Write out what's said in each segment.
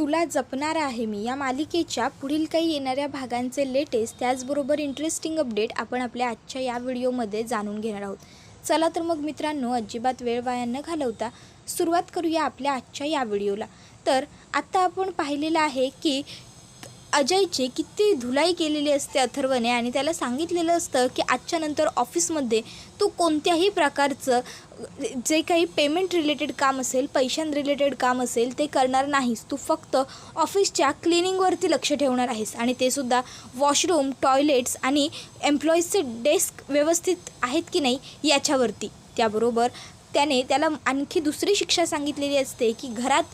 तुला जपणार आहे मी. या मालिकेच्या पुढील काही येणाऱ्या भागांचे लेटेस्ट त्याचबरोबर इंटरेस्टिंग अपडेट आपण आपल्या आजच्या या व्हिडिओमध्ये जाणून घेणार आहोत. चला तर मग मित्रांनो अजिबात वेळ वाया न घालवता सुरुवात करूया आपल्या आजच्या या व्हिडिओला. तर आत्ता आपण पाहिलेलं आहे की अजयची किती धुलाई केलेली असते अथर्वने आणि त्याला सांगितलेलं असतं की आजच्या नंतर ऑफिसमध्ये तू कोणत्याही प्रकारचं जे काही पेमेंट रिलेटेड काम असेल पैशां रिलेटेड काम असेल ते करणार नाहीस. तू फक्त ऑफिसच्या क्लिनिंगवरती लक्ष ठेवणार आहेस. आणि ते सुद्धा वॉशरूम टॉयलेट्स आणि एम्प्लॉईजचे डेस्क व्यवस्थित आहेत की नाही याच्यावरती. त्याबरोबर त्याने त्याला आणखी दुसरी शिक्षा सांगितलेली असते की घरात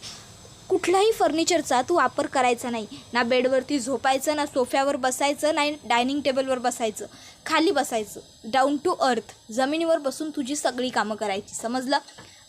कुठल्याही फर्निचरचा तू वापर करायचा नाही. ना बेडवरती झोपायचं ना सोफ्यावर बसायचं नाही डायनिंग टेबलवर बसायचं. खाली बसायचं. डाऊन टू अर्थ जमिनीवर बसून तुझी सगळी कामं करायची. समजलं?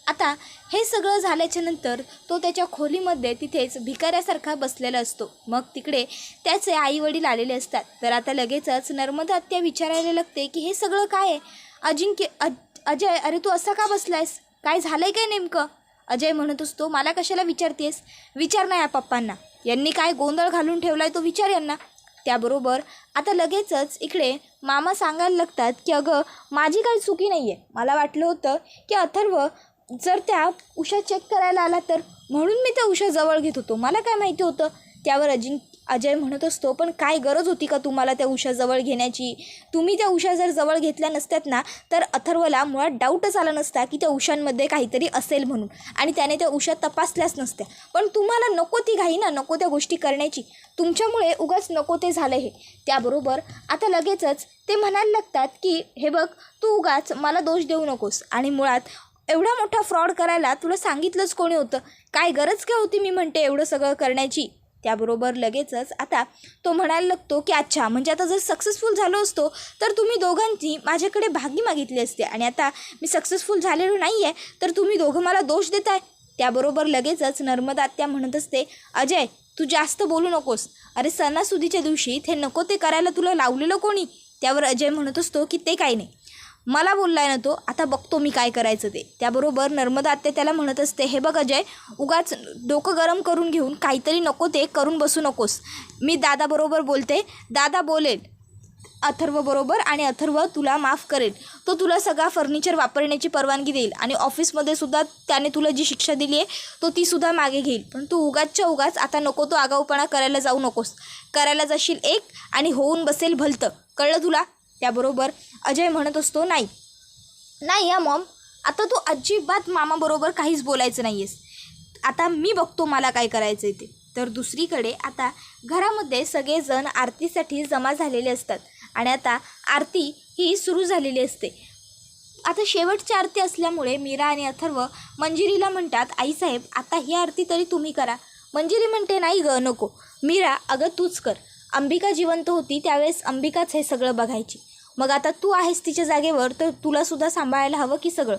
आता हे सगळं झाल्याच्यानंतर तो त्याच्या खोलीमध्ये तिथेच भिकाऱ्यासारखा बसलेला असतो. मग तिकडे त्याचे आईवडील आलेले असतात. तर आता लगेचच नर्मदा आत्या विचारायला लागते की हे सगळं काय आहे? अजिंक्य अज अजय अरे तू असा का बसलायस? काय झालं आहे काय नेमकं? अजय म्हणत असतो मला कशाला विचारतेस? विचार ना या पप्पांना. यांनी काय गोंधळ घालून ठेवलाय तो विचार यांना. त्याबरोबर आता लगेचच इकडे मामा सांगायला लागतात की अगं माझी काही चुकी नाही आहे मला वाटलं होतं की अथर्व जर त्या उषा चेक करायला आला तर. म्हणून मी त्या उषा जवळ घेत होतो. मला काय माहिती होतं? त्यावर अजिंक अजय म्हणत असतो पण काय गरज होती का तुम्हाला त्या उषा जवळ घेण्याची? तुम्ही त्या उषा जर जवळ घेतल्या नसत्यात ना तर अथर्वला मुळात डाऊटच आला नसता की त्या उशांमध्ये काहीतरी असेल म्हणून. आणि त्याने त्या उषा तपासल्याच नसत्या. पण तुम्हाला नको ती घाई ना नको त्या गोष्टी करण्याची. तुमच्यामुळे उगाच नको ते झालं हे. त्याबरोबर आता लगेचच ते म्हणायला लागतात की हे बघ तू उगाच मला दोष देऊ नकोस. आणि मुळात एवढा मोठा फ्रॉड करायला तुला सांगितलंच कोणी होतं? काय गरज काय होती मी म्हणते एवढं सगळं करण्याची? त्याबरोबर लगेचच आता तो म्हणायला लागतो की अच्छा म्हणजे आता जर सक्सेसफुल झालो असतो तर तुम्ही दोघांची माझ्याकडे भागी मागितली असते आणि आता मी सक्सेसफुल झालेलो नाही आहे तर तुम्ही दोघं मला दोष देताय. त्याबरोबर लगेचच नर्मदा आत्या म्हणत असते अजय तू जास्त बोलू नकोस. अरे सणासुदीच्या दिवशी ते नको ते करायला तुला लावलेलं कोणी? त्यावर अजय म्हणत असतो की ते काही नाही. मला बोललाय ना तो आता बघतो मी काय करायचं ते. त्याबरोबर नर्मदा आत्या त्याला म्हणत असते हे बघ अजय उगाच डोकं गरम करून घेऊन काहीतरी नको ते करून बसू नकोस. मी दादाबरोबर बोलते दादा बोलेल अथर्वबरोबर आणि अथर्व तुला माफ करेल. तो तुला सगळा फर्निचर वापरण्याची परवानगी देईल आणि ऑफिसमध्ये सुद्धा त्याने तुला जी शिक्षा दिली आहे तो तीसुद्धा मागे घेईल. पण तू उगाचच्या उगाच आता नको तो आगाऊपणा करायला जाऊ नकोस. करायला जाशील एक आणि होऊन बसेल भलतं. कळलं तुला? त्याबरोबर अजय म्हणत असतो नाही. नाही या मॉम. आता तू अजिबात मामाबरोबर काहीच बोलायचं नाही आहेस आता मी बघतो मला काय करायचं आहे ते. तर दुसरीकडे आता घरामध्ये सगळेजण आरतीसाठी जमा झालेले असतात आणि आता आरती ही सुरू झालेली असते. आता शेवटची आरती असल्यामुळे मीरा आणि अथर्व मंजिरीला म्हणतात आईसाहेब आता ही आरती तरी तुम्ही करा. मंजिरी म्हणते नाही ग नको. मीरा अगं तूच कर. अंबिका जिवंत होती त्यावेळेस अंबिकाच हे सगळं बघायची. मग आता तू आहेस तिच्या जागेवर तर तुलासुद्धा सांभाळायला हवं की सगळं?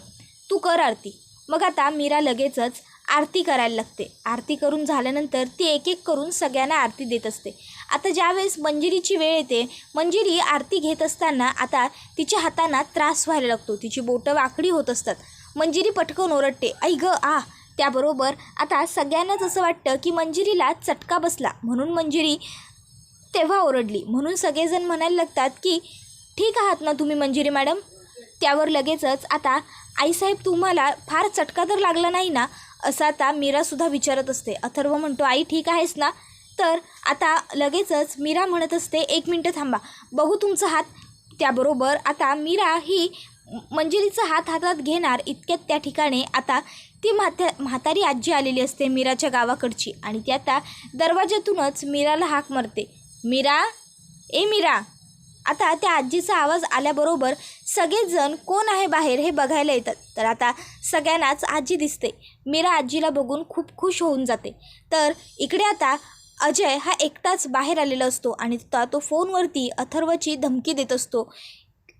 तू कर आरती. मग आता मीरा लगेचच आरती करायला लागते. आरती करून झाल्यानंतर ती एक एक करून सगळ्यांना आरती देत असते. आता ज्यावेळेस मंजिरीची वेळ येते मंजिरी आरती घेत असताना आता तिच्या हातांना त्रास व्हायला लागतो. तिची बोटं वाकडी होत असतात. मंजिरी पटकन ओरडते ऐ ग आ. त्याबरोबर आता सगळ्यांनाच असं वाटतं की मंजिरीला चटका बसला. म्हणून मंजिरी तेव्हा ओरडली. म्हणून सगळेजण म्हणायला लागतात की ठीक आहात ना तुम्ही मंजिरी मॅडम? त्यावर लगेचच आता आईसाहेब तुम्हाला फार चटका तर लागला नाही ना? असं आता मीरासुद्धा विचारत असते. अथर्व म्हणतो आई ठीक आहेस ना? तर आता लगेचच मीरा म्हणत असते एक मिनटं थांबा. बघू तुमचा हात. त्याबरोबर आता मीरा ही मंजिरीचा हात हातात घेणार इतक्यात त्या ठिकाणी आता ती म्हात्या म्हातारी आजी आलेली असते मीराच्या गावाकडची. आणि ती आता दरवाज्यातूनच मीराला हाक मारते. मीरा? ए मीरा आता त्या आजीचा आवाज आल्याबरोबर सगळेजण कोण आहे बाहेर हे बघायला येतात. तर आता सगळ्यांनाच आजी दिसते. मीरा आजीला बघून खूप खुश होऊन जाते. तर इकडे आता अजय हा एकटाच बाहेर आलेला असतो आणि तो तो फोनवरती अथर्वची धमकी देत असतो.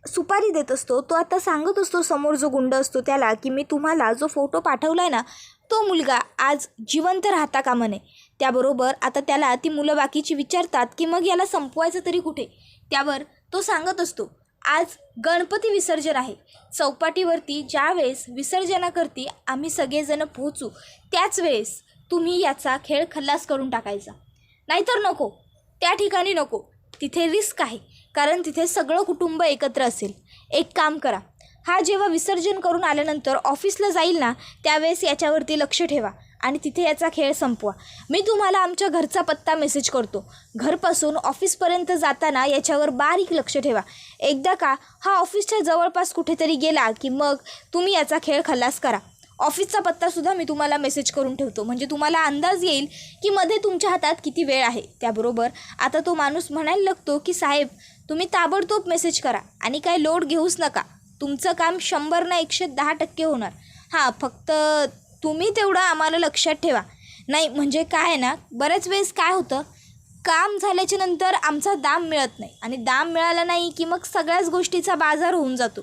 सुपारी देत असतो. तो आता सांगत असतो समोर जो गुंड असतो त्याला की मी तुम्हाला जो फोटो पाठवला आहे ना तो मुलगा आज जिवंत राहता कामा नये. त्याबरोबर आता त्याला ती मुलं बाकीची विचारतात की मग याला संपवायचं तरी कुठे? त्यावर तो सांगत असतो आज गणपती विसर्जन आहे. चौपाटीवरती ज्यावेळेस विसर्जनाकरती आम्ही सगळेजण पोहोचू. त्याच वेळेस तुम्ही याचा खेळ खल्लास करून टाकायचा. नाहीतर नको. त्या ठिकाणी नको. तिथे रिस्क आहे. कारण तिथे सगळं कुटुंब एकत्र असेल. एक काम करा. हा जेव्हा विसर्जन करून आल्यानंतर ऑफिसला जाईल ना त्यावेळेस याच्यावरती लक्ष ठेवा. आणि तिथे याचा खेळ संपवा. मी तुम्हाला आमच्या घरचा पत्ता मेसेज करतो. घरपासून ऑफिसपर्यंत जाताना याच्यावर बारीक लक्ष ठेवा. एकदा का हा ऑफिसच्या जवळपास कुठेतरी गेला की मग तुम्ही याचा खेळ खल्लास करा. ऑफिसचा पत्तासुद्धा मी तुम्हाला मेसेज करून ठेवतो. म्हणजे तुम्हाला अंदाज येईल की मध्ये तुमच्या हातात किती वेळ आहे. त्याबरोबर आता तो माणूस म्हणायला लागतो की साहेब तुम्ही ताबडतोब मेसेज करा आणि काय लोड घेऊच नका. तुमचं काम शंभर ना एकशे दहा टक्के होणार. हां फक्त तुम्ही तेवढं आम्हाला लक्षात ठेवा. नाही म्हणजे काय आहे ना बऱ्याच वेळेस काय होतं काम झाल्याच्यानंतर आमचा दाम मिळत नाही. आणि दाम मिळाला नाही की मग सगळ्याच गोष्टीचा बाजार होऊन जातो.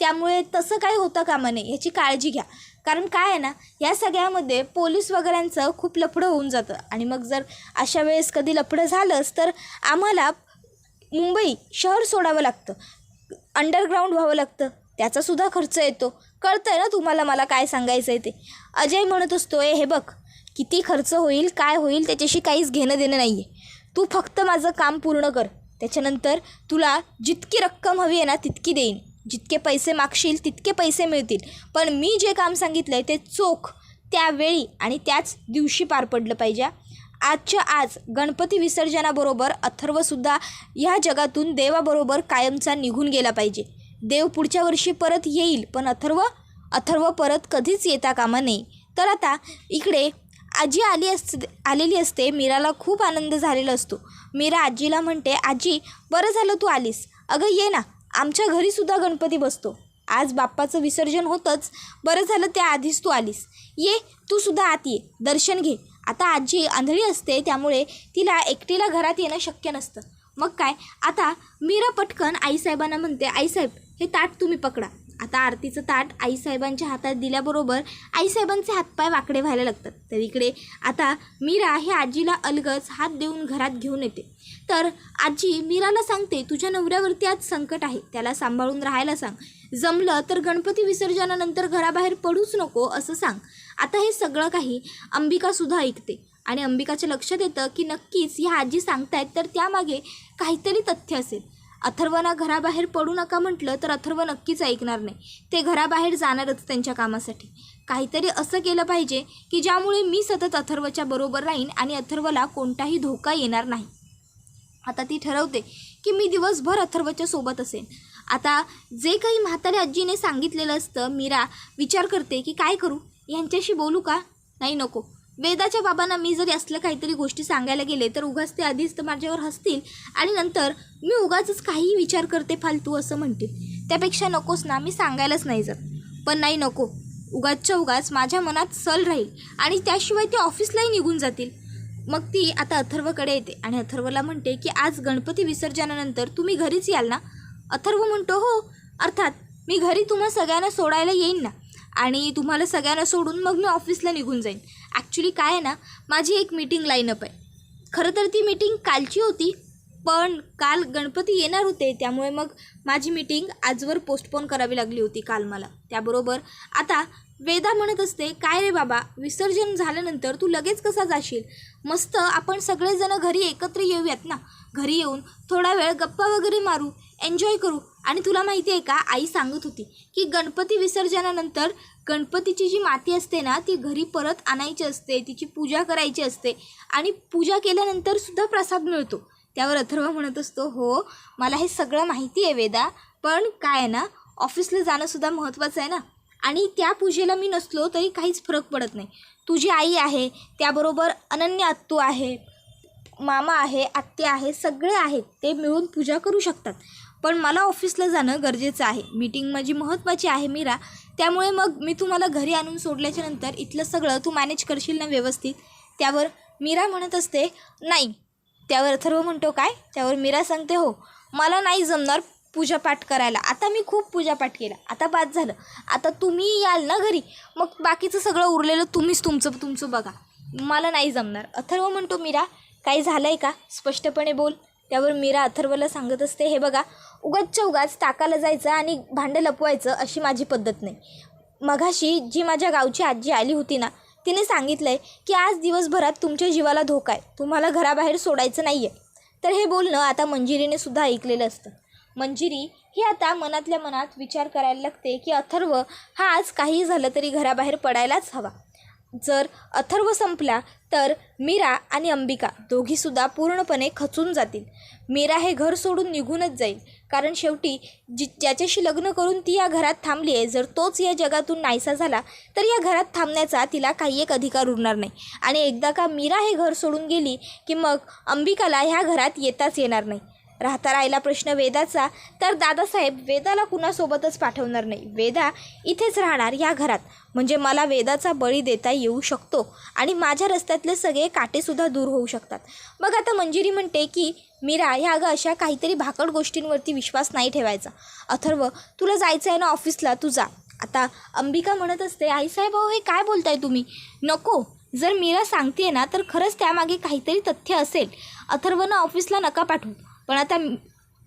त्यामुळे तसं काही होतं कामा नये याची काळजी घ्या. कारण काय आहे ना या सगळ्यामध्ये पोलीस वगैरेंचं खूप लफडं होऊन जातं. आणि मग जर अशा वेळेस कधी लफडं झालंच तर आम्हाला मुंबई शहर सोडावं लागतं. अंडरग्राऊंड व्हावं लागतं. त्याचासुद्धा खर्च येतो. कळतं आहे ना तुम्हाला मला काय सांगायचं आहे ते. अजय म्हणत असतो ए हे बघ किती खर्च होईल काय होईल त्याच्याशी काहीच घेणं देणं नाही आहे तू फक्त माझं काम पूर्ण कर. त्याच्यानंतर तुला जितकी रक्कम हवी आहे ना तितकी देईन. जितके पैसे मागशील तितके पैसे मिळतील. पण मी जे काम सांगितलं आहे ते चोख त्यावेळी आणि त्याच दिवशी पार पडलं पाहिजे. आजच्या आज गणपती विसर्जनाबरोबर अथर्वसुद्धा ह्या जगातून देवाबरोबर कायमचा निघून गेला पाहिजे. देव पुढच्या वर्षी परत येईल पण अथर्व अथर्व परत कधीच येता कामा नये. तर आता इकडे आजी आली अस आलेली असते मीराला खूप आनंद झालेला असतो. मीरा आजीला म्हणते आजी बरं झालं तू आलीस. अगं ये ना. आमच्या घरीसुद्धा गणपती बसतो. आज बाप्पाचं विसर्जन होतंच. बरं झालं त्या आधीच तू आलीस. ये तू सुद्धा आत ये. दर्शन घे. आता आजी आंधळी असते त्यामुळे तिला एकटीला घरात येणं शक्य नसतं. मग काय? आता मीरा पटकन आईसाहेबांना म्हणते आईसाहेब हे ताट तुम्ही पकडा. आता आरतीचं ताट आईसाहेबांच्या हातात दिल्याबरोबर आईसाहेबांचे हातपाय वाकडे व्हायला लागतात. तर इकडे आता मीरा हे आजीला अलगच हात देऊन घरात घेऊन येते. तर आजी मीराला सांगते तुझ्या नवऱ्यावरती आज संकट आहे. त्याला सांभाळून राहायला सांग. जमलं तर गणपती विसर्जनानंतर घराबाहेर पडूच नको असं सांग. आता हे सगळं काही अंबिकासुद्धा ऐकते आणि अंबिकाच्या लक्षात येतं की नक्कीच ह्या आजी सांगतायत तर त्यामागे काहीतरी तथ्य असेल. अथर्वना घराबाहेर पडू नका म्हटलं तर अथर्व नक्कीच ऐकणार नाही. ते घराबाहेर जाणारच त्यांच्या कामासाठी. काहीतरी असं केलं पाहिजे की ज्यामुळे मी सतत अथर्वच्या बरोबर राहीन आणि अथर्वला कोणताही धोका येणार नाही. आता ती ठरवते की मी दिवसभर अथर्वच्या सोबत असेन. आता जे काही म्हाताऱ्या आजीने सांगितलेलं असतं मीरा विचार करते की काय करू? यांच्याशी बोलू का? नाही नको. वेदाच्या बाबांना मी जरी असलं काहीतरी गोष्टी सांगायला गेले तर उगाच ते आधीच तर माझ्यावर हसतील. आणि नंतर मी उगाचच काहीही विचार करते फालतू असं म्हणतील. त्यापेक्षा नकोच ना मी सांगायलाच नाही जात. पण नाही नको. उगाचच्या उगाच माझ्या मनात सल राहील आणि त्याशिवाय ते ऑफिसलाही निघून जातील. मग ती आता अथर्वकडे येते आणि अथर्वला म्हणते की आज गणपती विसर्जनानंतर तुम्ही घरीच याल ना? अथर्व म्हणतो हो. अर्थात मी घरी तुम्हा सगळ्यांना सोडायला येईन ना? आणि तुम्हाला सगळ्यांना सोडून मग मी ऑफिसला निघून जाईन. ॲक्च्युली काय आहे ना माझी एक मीटिंग लाईनअप आहे. खरं तर ती मीटिंग कालची होती पण काल गणपती येणार होते त्यामुळे मग माझी मीटिंग आजवर पोस्टपोन करावी लागली होती काल मला. त्याबरोबर आता वेदा म्हणत असते काय रे बाबा विसर्जन झाल्यानंतर तू लगेच कसा जाशील? मस्त आपण सगळेजण घरी एकत्र येऊयात ना. घरी येऊन थोडा वेळ गप्पा वगैरे मारू. एन्जॉय करू. आणि तुला माहिती आहे का आई सांगत होती की गणपती विसर्जनानंतर गणपतीची जी माती असते ना ती घरी परत आणायची असते तिची पूजा करायची असते आणि पूजा केल्यानंतर सुद्धा प्रसाद मिळतो. त्यावर अथर्व म्हणत असतो हो मला हे सगळं माहिती आहे वेदा पण काय आहे ना ऑफिसला जाणंसुद्धा महत्त्वाचं आहे ना. आणि त्या पूजेला मी नसलो तरी काहीच फरक पडत नाही. तुझी आई आहे त्याबरोबर अनन्य आत्तू आहे मामा आहे आत्या आहे सगळे आहेत ते मिळून पूजा करू शकतात. पण मला ऑफिसला जाणं गरजेचं आहे. मीटिंग माझी महत्त्वाची आहे मीरा. त्यामुळे मग मी तुम्हाला घरी आणून सोडल्याच्या नंतर इथलं सगळं तू मॅनेज करशील ना व्यवस्थित? त्यावर मीरा म्हणत असते नाही. त्यावर अथर्व म्हणतो काय? त्यावर मीरा सांगते हो मला नाही जमणार पूजापाठ करायला. आता मी खूप पूजापाठ केला. आता बाद झालं. आता तुम्ही याल ना घरी. मग बाकीचं सगळं उरलेलं तुम्हीच तुमचं तुमचं बघा. मला नाही जमणार. अथर्व म्हणतो मीरा काही झालं आहे का? स्पष्टपणे बोल. त्यावर मीरा अथर्वला सांगत असते हे बघा उगाचच्या उगाच ताकाला जायचं आणि भांडं लपवायचं अशी माझी पद्धत नाही. मघाशी जी माझ्या गावची आजी आली होती ना तिने सांगितलं आहे की आज दिवसभरात तुमच्या जीवाला धोका आहे. तुम्हाला घराबाहेर सोडायचं नाही आहे तर हे बोलणं आता मंजिरीने सुद्धा ऐकलेलं असतं. मंजिरी ही आता मनातल्या मनात विचार करायला लागते की अथर्व हा आज काही झालं तरी घराबाहेर पडायलाच हवा. जर अथर्व संपला तर मीरा आणि अंबिका दोघीसुद्धा पूर्णपणे खचून जातील. मीरा हे घर सोडून निघूनच जाईल. कारण शेवटी जी ज्याच्याशी लग्न करून ती या घरात थांबली आहे जर तोच या जगातून नाहीसा झाला तर या घरात थांबण्याचा तिला काही एक अधिकार उरणार नाही. आणि एकदा का मीरा हे घर सोडून गेली की मग अंबिकाला ह्या घरात येताच येणार नाही. राहता राहिला प्रश्न वेदाचा तर दादासाहेब वेदाला कुणासोबतच पाठवणार नाही. वेदा इथेच राहणार या घरात. म्हणजे मला वेदाचा बळी देता येऊ शकतो आणि माझ्या रस्त्यातले सगळे काटेसुद्धा दूर होऊ शकतात. मग आता मंजिरी म्हणते की मीरा ह्या अगं अशा काहीतरी भाकड गोष्टींवरती विश्वास नाही ठेवायचा. अथर्व तुला जायचं आहे ना ऑफिसला? तू जा. आता अंबिका म्हणत असते आईसाहेब अहो हे काय बोलताय तुम्ही? नको. जर मीरा सांगते ना तर खरंच त्यामागे काहीतरी तथ्य असेल. अथर्वनं ऑफिसला नका पाठवू. पण आता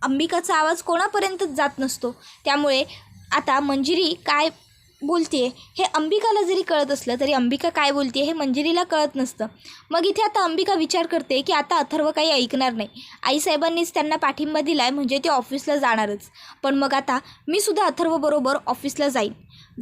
अंबिकाचा आवाज कोणापर्यंतच जात नसतो? त्यामुळे आता मंजिरी काय बोलते हे अंबिकाला जरी कळत असलं तरी अंबिका काय बोलते हे मंजिरीला कळत नसतं. मग इथे आता अंबिका विचार करते की आता अथर्व काही ऐकणार नाही. आईसाहेबांनीच त्यांना पाठिंबा दिला आहे म्हणजे ते ऑफिसला जाणारच. पण मग आता मी सुद्धा अथर्वबरोबर ऑफिसला जाईन.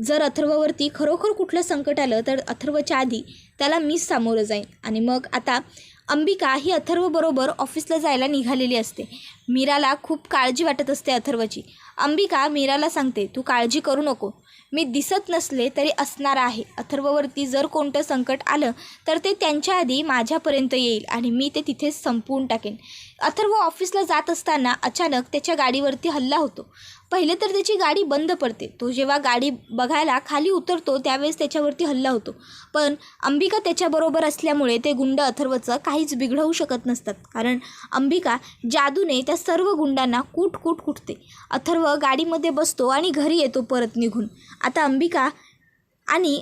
जर अथर्ववरती खरोखर कुठलं संकट आलं तर अथर्वच्या आधी त्याला मीच सामोरं जाईन. आणि मग आता अंबिका ही अथर्वबरोबर ऑफिसला जायला निघालेली असते. मीराला खूप काळजी वाटत असते अथर्वची. अंबिका मीराला सांगते तू काळजी करू नको. मी दिसत नसले तरी असणार आहे. अथर्ववरती जर कोणतं संकट आलं तर ते त्यांच्या आधी माझ्यापर्यंत येईल आणि मी ते तिथेच संपवून टाकेन. अथर्व ऑफिसला जात असताना अचानक त्याच्या गाडीवरती हल्ला होतो. पहिले तर त्याची गाडी बंद पडते. तो जेव्हा गाडी बघायला खाली उतरतो त्यावेळेस त्याच्यावरती हल्ला होतो. पण अंबिका त्याच्याबरोबर असल्यामुळे ते गुंड अथर्वचं काहीच बिघडवू शकत नसतात. कारण अंबिका जादूने त्या सर्व गुंडांना कूट कूट कुटते. अथर्व गाडीमध्ये बसतो आणि घरी येतो परत निघून. आता अंबिका आणि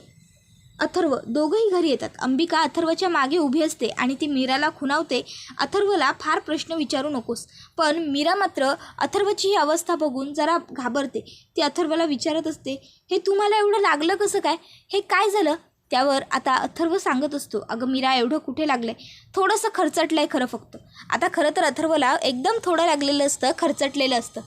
अथर्व दोघंही घरी येतात. अंबिका अथर्वच्या मागे उभी असते आणि ती मीराला खुणावते. अथर्वला फार प्रश्न विचारू नकोस. पण मीरा मात्र अथर्वची ही अवस्था बघून जरा घाबरते. ती अथर्वला विचारत असते हे तुम्हाला एवढं लागलं कसं काय? हे काय झालं? त्यावर आता अथर्व सांगत असतो अगं मीरा एवढं कुठे लागलं आहे थोडंसं खरचटलं आहे खरं फक्त. आता खरं तर अथर्वला एकदम थोडं लागलेलं असतं खरचटलेलं असतं.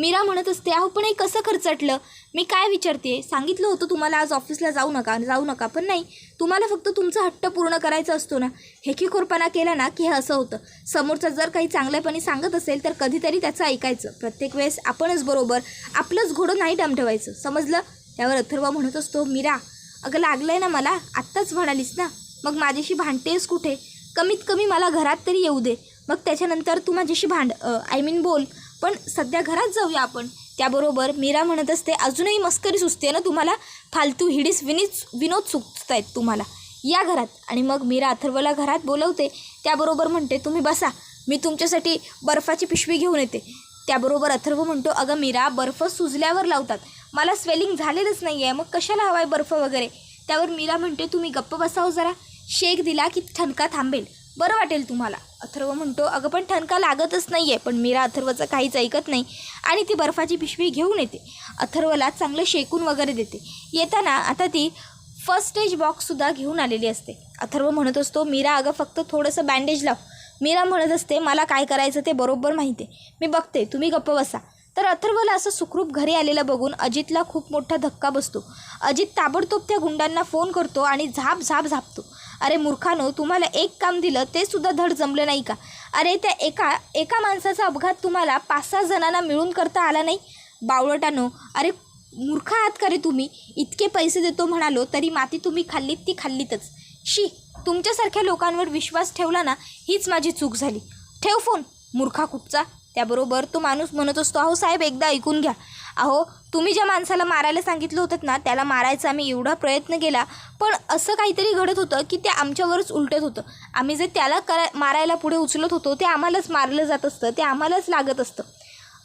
मीरा म्हणत असते अहो पण हे कसं खर्चटलं? मी काय विचारते सांगितलं होतं तुम्हाला आज ऑफिसला जाऊ नका जाऊ नका पण नाही. तुम्हाला फक्त तुमचा हट्ट पूर्ण करायचा असतो ना. हेखीखोरपणा केला ना की हे असं होतं. समोरचा जर काही चांगल्यापणे सांगत असेल तर कधीतरी त्याचं ऐकायचं. प्रत्येक वेळेस आपणच बरोबर आपलंच घोडं नाही डाम ठेवायचं समजलं? त्यावर अथर्व म्हणत असतो मीरा अगं लागलं आहे ना मला? आत्ताच म्हणालीस ना? मग माझ्याशी भांडतेस कुठे? कमीत कमी मला घरात तरी येऊ दे. मग त्याच्यानंतर तू माझ्याशी भांड आय मीन बोल. पण सध्या घरात जाऊया आपण. त्याबरोबर मीरा म्हणत असते अजूनही मस्करी सुचते ना तुम्हाला? फालतू हिडीस विनीच विनोद सुचत आहेत तुम्हाला. या घरात. आणि मग मीरा अथर्वला घरात बोलवते. त्याबरोबर म्हणते तुम्ही बसा. मी तुमच्यासाठी बर्फाची पिशवी घेऊन येते. त्याबरोबर अथर्व म्हणतो अगं मीरा बर्फ सुजल्यावर लावतात. मला स्वेलिंग झालेलंच नाही आहे मग कशाला हवाय बर्फ वगैरे? त्यावर मीरा म्हणते तुम्ही गप्प बसाव जरा. शेक दिला की ठणका थांबेल. बरं वाटेल तुम्हाला. अथर्व म्हणतो अगं पण ठणका लागतच नाही आहे पण मीरा अथर्वचं काहीच ऐकत नाही आणि ती बर्फाची पिशवी घेऊन येते. अथर्वला चांगलं शेकून वगैरे देते. येताना आता ती फर्स्ट एज बॉक्ससुद्धा घेऊन आलेली असते. अथर्व म्हणत असतो मीरा अगं फक्त थोडंसं बँडेज लाव. मीरा म्हणत असते मला काय करायचं ते बरोबर माहिती आहे मी बघते. तुम्ही गप्प बसा. तर अथर्वला असं सुखरूप घरी आलेलं बघून अजितला खूप मोठा धक्का बसतो. अजित ताबडतोब त्या गुंडांना फोन करतो आणि झाप झाप झापतो. अरे मूर्खानो तुम्हाला एक काम दिलं ते सुद्धा धड जमलं नाही का? अरे त्या एका एका माणसाचा अपघात तुम्हाला पाच सहा जणांना मिळून करता आला नाही? बावळटानो अरे मूर्ख आहात का रे तुम्ही? इतके पैसे देतो म्हणालो तरी माती तुम्ही खाल्लीत ती खाल्लीतच. शी तुमच्यासारख्या लोकांवर विश्वास ठेवला ना हीच माझी चूक झाली. ठेव फोन मूर्खा कुठचा? त्याबरोबर तो माणूस म्हणत असतो अहो साहेब एकदा ऐकून घ्या. अहो तुम्ही ज्या माणसाला मारायला सांगितलं होतं ना त्याला मारायचा आम्ही एवढा प्रयत्न केला पण असं काहीतरी घडत होतं की ते आमच्यावरच उलटत होतं. आम्ही जे त्याला करा मारायला पुढे उचलत होतो ते आम्हालाच मारलं जात असतं ते आम्हालाच लागत असतं.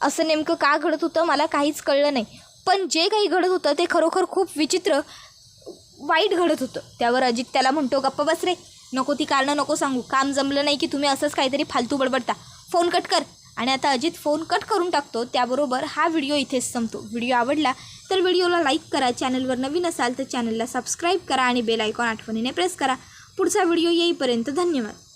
असं नेमकं का घडत होतं मला काहीच कळलं नाही. पण जे काही घडत होतं ते खरोखर खूप विचित्र वाईट घडत होतं. त्यावर अजित त्याला म्हणतो गप्प बस रे. नको ती कारणं नको सांगू. काम जमलं नाही की तुम्ही असंच काहीतरी फालतू बडबडता. फोन कट कर. आणि आता अजित फोन कट करून टाकतो. त्याबरोबर हा व्हिडिओ इथेच संपतो. व्हिडिओ आवडला तर व्हिडिओला लाईक करा चॅनलवर नवीन असाल तर चॅनलला सबस्क्राईब करा आणि बेल आयकॉन आठवणीने प्रेस करा. पुढचा व्हिडिओ येईपर्यंत धन्यवाद.